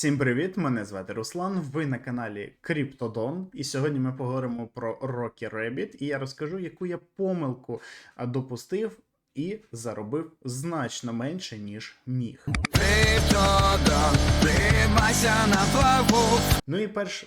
Всім привіт! Мене звати Руслан. Ви на каналі Криптодон. І сьогодні ми поговоримо про Rocky Rabbit, і я розкажу, яку я помилку допустив і заробив значно менше, ніж міг. Криптодон, тримайся на плаву. Ну і перш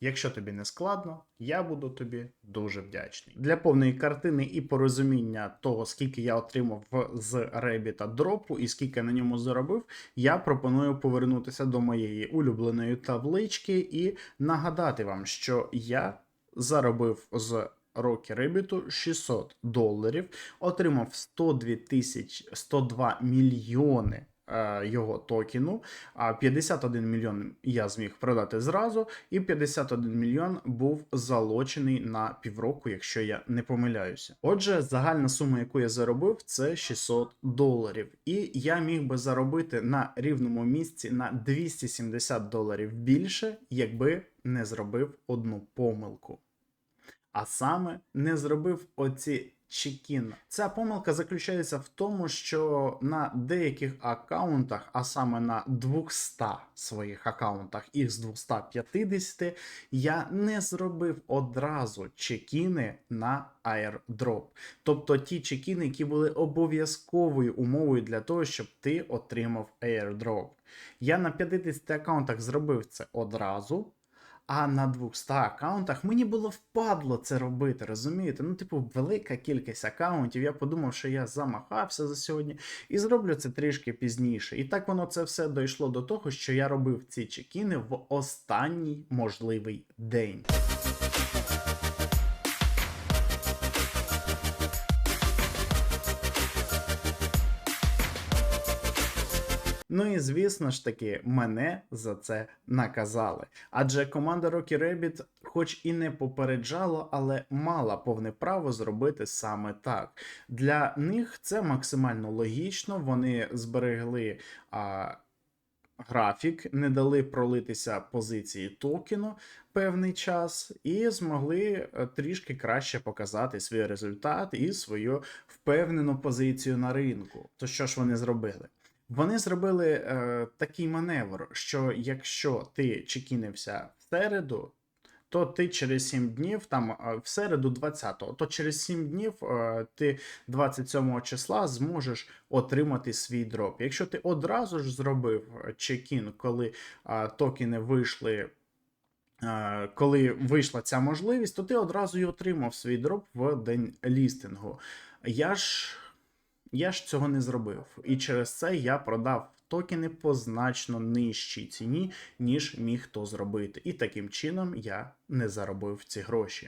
Якщо тобі не складно, я буду тобі дуже вдячний. Для повної картини і порозуміння того, скільки я отримав з Rebbit дропу і скільки на ньому заробив, я пропоную повернутися до моєї улюбленої таблички і нагадати вам, що я заробив з Рокі Ребіту 600 доларів, отримав 102 тисяч 102 мільйони його токену, а 51 мільйон я зміг продати зразу, і 51 мільйон був залочений на півроку, якщо я не помиляюся. Отже, загальна сума, яку я заробив, це 600 доларів. І я міг би заробити на рівному місці на 270 доларів більше, якби не зробив одну помилку. А саме не зробив оці чекін. Ця помилка заключається в тому, що на деяких аккаунтах, а саме на 200 своїх аккаунтах із 250, я не зробив одразу чекіни на airdrop. Тобто ті чекіни, які були обов'язковою умовою для того, щоб ти отримав airdrop. Я на 50 аккаунтах зробив це одразу. А на 200 аккаунтах мені було впадло це робити, розумієте? Ну, типу, велика кількість аккаунтів. Я подумав, що я замахався за сьогодні і зроблю це трішки пізніше. І так воно це все дійшло до того, що я робив ці чекіни в останній можливий день. Ну і звісно ж таки, мене за це наказали. Адже команда Rocky Rabbit, хоч і не попереджала, але мала повне право зробити саме так. Для них це максимально логічно. Вони зберегли. А, Графік не дали пролитися позиції токену певний час, і змогли е, трішки краще показати свій результат і свою впевнену позицію на ринку. То що ж вони зробили? Вони зробили е, такий маневр, що якщо ти чекінився в середу, то ти через 7 днів, там е, в середу 20-го, то через 7 днів е, ти 27 числа зможеш отримати свій дроп. Якщо ти одразу ж зробив е, чекін, коли е, токени вийшли. е, Коли вийшла ця можливість, то ти одразу й отримав свій дроп в день лістингу. Я ж я ж цього не зробив. І через це я продав токени по значно нижчій ціні, ніж міг то зробити. І таким чином я не заробив ці гроші.